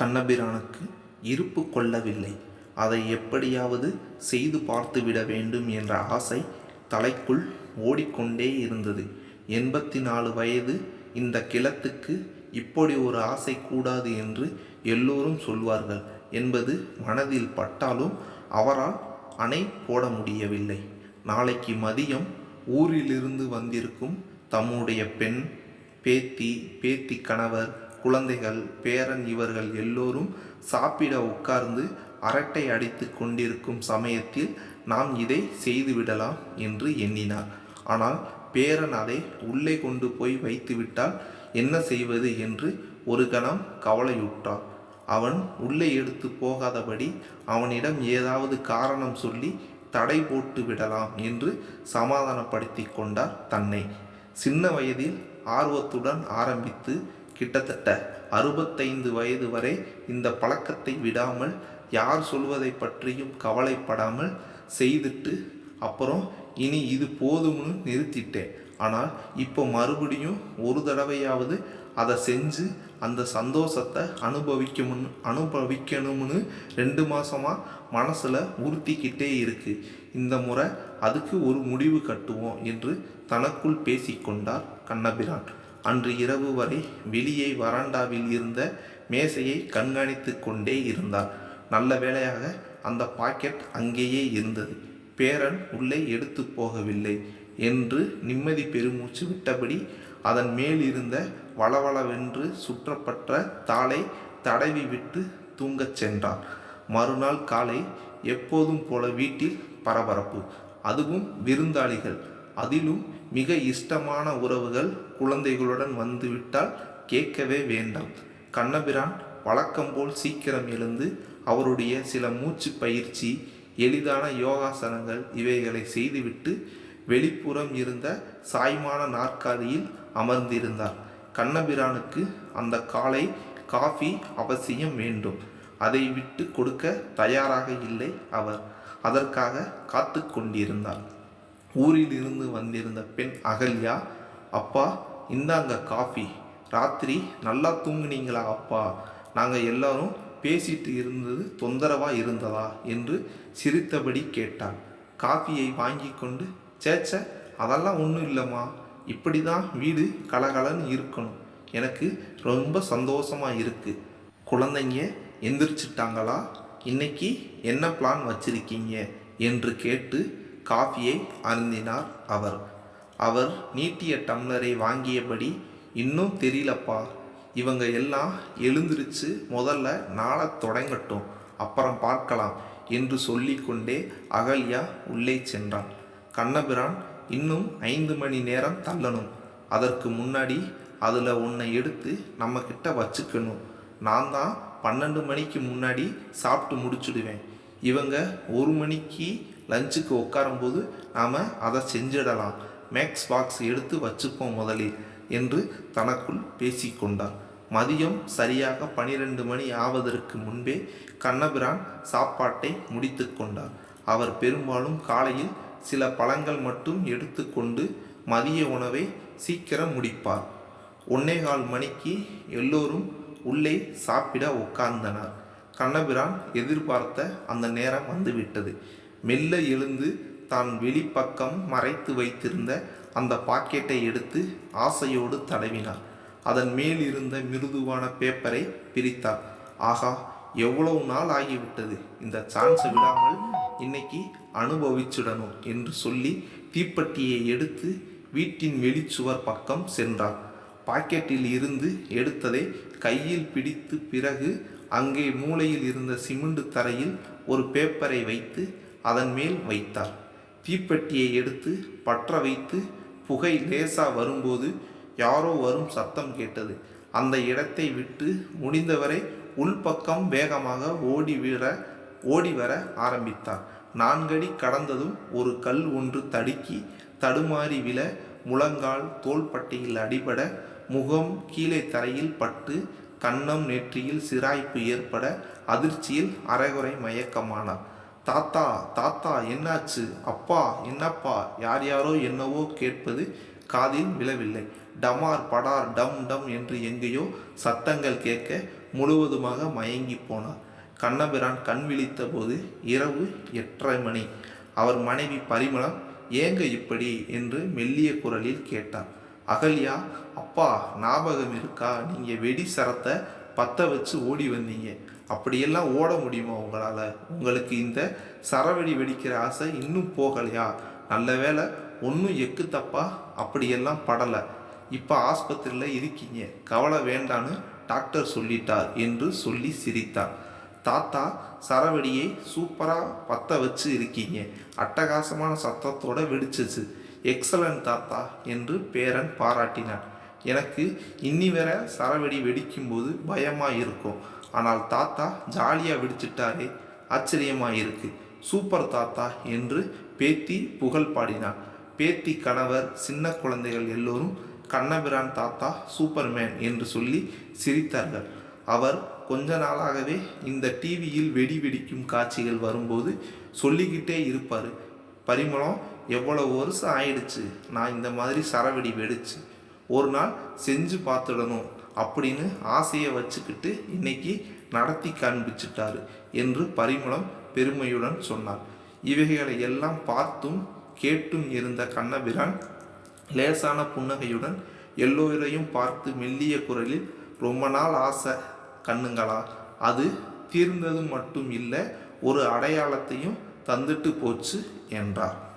கண்ணபிரானுக்கு இருப்பு கொள்ளவில்லை. அதை எப்படியாவது செய்து பார்த்துவிட வேண்டும் என்ற ஆசை தலைக்குள் ஓடிக்கொண்டே இருந்தது. எண்பத்தி நாலு வயது இந்த கிழத்துக்கு இப்படி ஒரு ஆசை கூடாது என்று எல்லோரும் சொல்வார்கள் என்பது மனதில் பட்டாலும் அவரால் அணை போட முடியவில்லை. நாளைக்கு மதியம் ஊரிலிருந்து வந்திருக்கும் தம்முடைய பெண் பேத்தி பேத்தி கணவர் குழந்தைகள் பேரன் இவர்கள் எல்லோரும் சாப்பிட உட்கார்ந்து அரட்டை அடித்து கொண்டிருக்கும் சமயத்தில் நாம் இதை செய்துவிடலாம் என்று எண்ணினார். ஆனால் பேரன் அதை உள்ளே கொண்டு போய் வைத்துவிட்டால் என்ன செய்வது என்று ஒரு கணம் கவலையுற்றார் அவன் உள்ளே எடுத்து போகாதபடி அவனிடம் ஏதாவது காரணம் சொல்லி தடை போட்டு விடலாம் என்று சமாதானப்படுத்தி கொண்டார் தன்னை. சின்ன வயதில் ஆர்வத்துடன் ஆரம்பித்து கிட்டத்தட்ட அறுபத்தைந்து வயது வரை இந்த பழக்கத்தை விடாமல் யார் சொல்வதை பற்றியும் கவலைப்படாமல் செய்துட்டு அப்புறம் இனி இது போதும்னு நிறுத்திட்டேன். ஆனால் இப்போ மறுபடியும் ஒரு தடவையாவது அதை செஞ்சு அந்த சந்தோஷத்தை அனுபவிக்கணும்னு அனுபவிக்கணும்னு ரெண்டு மாசமாக மனசில் உறுத்திக்கிட்டே இருக்குது இந்த முறை அதுக்கு ஒரு முடிவு கட்டுவோம் என்று தனக்குள் பேசிக்கொண்டார் கண்ணபிரான். அன்று இரவு வரை வெளியே வராண்டாவில் இருந்த மேசையை கண்காணித்து கொண்டே இருந்தார் நல்ல வேளையாக அந்த பாக்கெட் அங்கேயே இருந்தது. பேரன் உள்ளே எடுத்து போகவில்லை என்று நிம்மதி பெருமூச்சு விட்டபடி அதன் மேல் இருந்த வளவளவென்று சுற்றப்பட்ட தாளை தடவி விட்டு தூங்கச் சென்றார் மறுநாள் காலை எப்போதும் போல வீட்டில் பரபரப்பு அதுவும் விருந்தாளிகள். அதிலும் மிக இஷ்டமான உறவுகள் குழந்தைகளுடன் வந்துவிட்டால் கேட்கவே வேண்டாம். கண்ணபிரான் வழக்கம் போல் சீக்கிரம் எழுந்து அவருடைய சில மூச்சு பயிற்சி எளிதான யோகாசனங்கள் இவைகளை செய்துவிட்டு வெளிப்புறம் இருந்த சாய்மான நாற்காலியில் அமர்ந்திருந்தார். கண்ணபிரானுக்கு அந்த காலை காஃபி அவசியம் வேண்டும். அதை விட்டு கொடுக்க தயாராக இல்லை அவர். அதற்காக காத்து கொண்டிருந்தார். ஊரில் இருந்து வந்திருந்த பெண் அகல்யா அப்பா இந்தாங்க காஃபி. ராத்திரி நல்லா தூங்குனீங்களா அப்பா? நாங்கள் எல்லாரும் பேசிட்டு இருந்தது தொந்தரவாக இருந்ததா? என்று சிரித்தபடி கேட்டாள். காஃபியை வாங்கி கொண்டு சேச்ச அதெல்லாம் ஒன்றும் இல்லைம்மா. இப்படி தான் வீடு கலகலன்னு இருக்கணும். எனக்கு ரொம்ப சந்தோஷமா இருக்குது குழந்தைங்க எந்திரிச்சிட்டாங்களா? இன்னைக்கு என்ன பிளான் வச்சுருக்கீங்க? என்று கேட்டு காஃபியை அருந்தினார் அவர். அவர் நீட்டிய டம்ளரை வாங்கியபடி இன்னும் தெரியலப்பா. இவங்க எல்லாம் எழுந்திருச்சு முதல்ல நாளை தொடங்கட்டும். அப்புறம் பார்க்கலாம் என்று சொல்லிக்கொண்டே அகல்யா உள்ளே சென்றான். கண்ணபிரான் இன்னும் ஐந்து மணி நேரம் தள்ளணும். அதற்கு முன்னாடி அதில் ஒன்றை எடுத்து நம்மக்கிட்ட வச்சுக்கணும். நான் தான் பன்னெண்டு மணிக்கு முன்னாடி சாப்பிட்டு முடிச்சுடுவேன். இவங்க ஒரு மணிக்கு லஞ்சுக்கு உட்காரும்போது நாம் அதை செஞ்சிடலாம். மேக்ஸ் பாக்ஸ் எடுத்து வச்சுப்போம் முதலில் என்று தனக்குள் பேசிக்கொண்டார். மதியம் சரியாக பனிரெண்டு மணி ஆவதற்கு முன்பே கண்ணபிரான் சாப்பாட்டை முடித்து கொண்டார். அவர் பெரும்பாலும் காலையில் சில பழங்கள் மட்டும் எடுத்துக்கொண்டு மதிய உணவை சீக்கிரம் முடிப்பார். ஒன்னேகால் மணிக்கு எல்லோரும் உள்ளே சாப்பிட உட்கார்ந்தனர். கண்ணபிரான் எதிர்பார்த்த அந்த நேரம் வந்துவிட்டது. மெல்ல எழுந்து தான் வெளிப்பக்கம் மறைத்து வைத்திருந்த அந்த பாக்கெட்டை எடுத்து ஆசையோடு தடவினார். அதன் மேல் இருந்த மிருதுவான பேப்பரை பிரித்தார். ஆகா எவ்வளவு நாள் ஆகிவிட்டது? இந்த சான்ஸை விடாமல் இன்னைக்கு அனுபவிச்சுடணும் என்று சொல்லி தீப்பெட்டியை எடுத்து வீட்டின் வெளிச்சுவர் பக்கம் சென்றார். பாக்கெட்டில் இருந்து எடுத்ததை கையில் பிடித்து பிறகு அங்கே மூலையில் இருந்த சிமெண்ட் தரையில் ஒரு பேப்பரை வைத்து அதன் மேல் வைத்தார். தீப்பெட்டியை எடுத்து பற்ற வைத்து புகை லேசா வரும்போது யாரோ வரும் சத்தம் கேட்டது. அந்த இடத்தை விட்டு முடிந்தவரை உள்பக்கம் வேகமாக ஓடி விட ஓடி வர ஆரம்பித்தார். நான்கடி கடந்ததும் ஒரு கல் ஒன்று தடுக்கி தடுமாறி விழ முழங்கால் தோள்பட்டையில் அடிபட முகம் கீழே தரையில் பட்டு கன்னம் நெற்றியில் சிராய்ப்பு ஏற்பட அதிர்ச்சியில் அரைகுறை மயக்கமானார். தாத்தா தாத்தா என்னாச்சு? அப்பா என்னப்பா? யார் யாரோ என்னவோ கேட்பது காதில் விழவில்லை. டமார் படார் டம் டம் என்று எங்கேயோ சத்தங்கள் கேட்க முழுவதுமாக மயங்கி போனார். கண்ணபிரான் கண் விழித்த போது இரவு எட்டரை மணி. அவர் மனைவி பரிமளம் ஏங்க இப்படி? என்று மெல்லிய குரலில் கேட்டார். அகல்யா அப்பா ஞாபகம் இருக்கா? நீங்கள் வெடி சரத்தை பற்ற வச்சு ஓடி வந்தீங்க. அப்படியெல்லாம் ஓட முடியுமா உங்களால்? உங்களுக்கு இந்த சரவெடி வெடிக்கிற ஆசை இன்னும் போகலையா? நல்ல வேளை ஒன்றும் எக்கு தப்பா? அப்படியெல்லாம் படலை. இப்போ ஆஸ்பத்திரியில் இருக்கீங்க. கவலை வேண்டான்னு டாக்டர் சொல்லிட்டார் என்று சொல்லி சிரித்தார். தாத்தா சரவெடியை சூப்பராக பற்ற வச்சு இருக்கீங்க. அட்டகாசமான சத்தத்தோடு வெடிச்சிச்சு. எக்ஸலன்ட் தாத்தா என்று பேரன் பாராட்டினான். எனக்கு இன்னி வர சரவெடி வெடிக்கும்போது பயமாக இருக்கும். ஆனால் தாத்தா ஜாலியாக விடுச்சிட்டாரே ஆச்சரியமாயிருக்கு. சூப்பர் தாத்தா என்று பேத்தி புகழ் பாடினார் பேத்தி கணவர் சின்ன குழந்தைகள் எல்லோரும் கண்ணபிரான் தாத்தா சூப்பர்மேன் என்று சொல்லி சிரித்தார்கள். அவர் கொஞ்ச நாளாகவே இந்த டிவியில் வெடி வெடிக்கும் காட்சிகள் வரும்போது சொல்லிக்கிட்டே இருப்பார். பரிமளம் எவ்வளோ வருஷம் ஆயிடுச்சு? நான் இந்த மாதிரி சரவெடி வெடிச்சு ஒரு நாள் செஞ்சு பார்த்துடணும். அப்படின்னு ஆசையை வச்சுக்கிட்டு இன்னைக்கு நடத்தி காண்பிச்சிட்டாரு என்று பரிமளம் பெருமையுடன் சொன்னார். இவைகளை எல்லாம் பார்த்தும் கேட்டும் இருந்த கண்ணபிரான் லேசான புன்னகையுடன் எல்லோரையும் பார்த்து மெல்லிய குரலில் ரொம்ப நாள் ஆசை கண்ணுங்களா அது தீர்ந்தது மட்டும் இல்லை ஒரு அடையாளத்தையும் தந்துட்டு போச்சு என்றார்.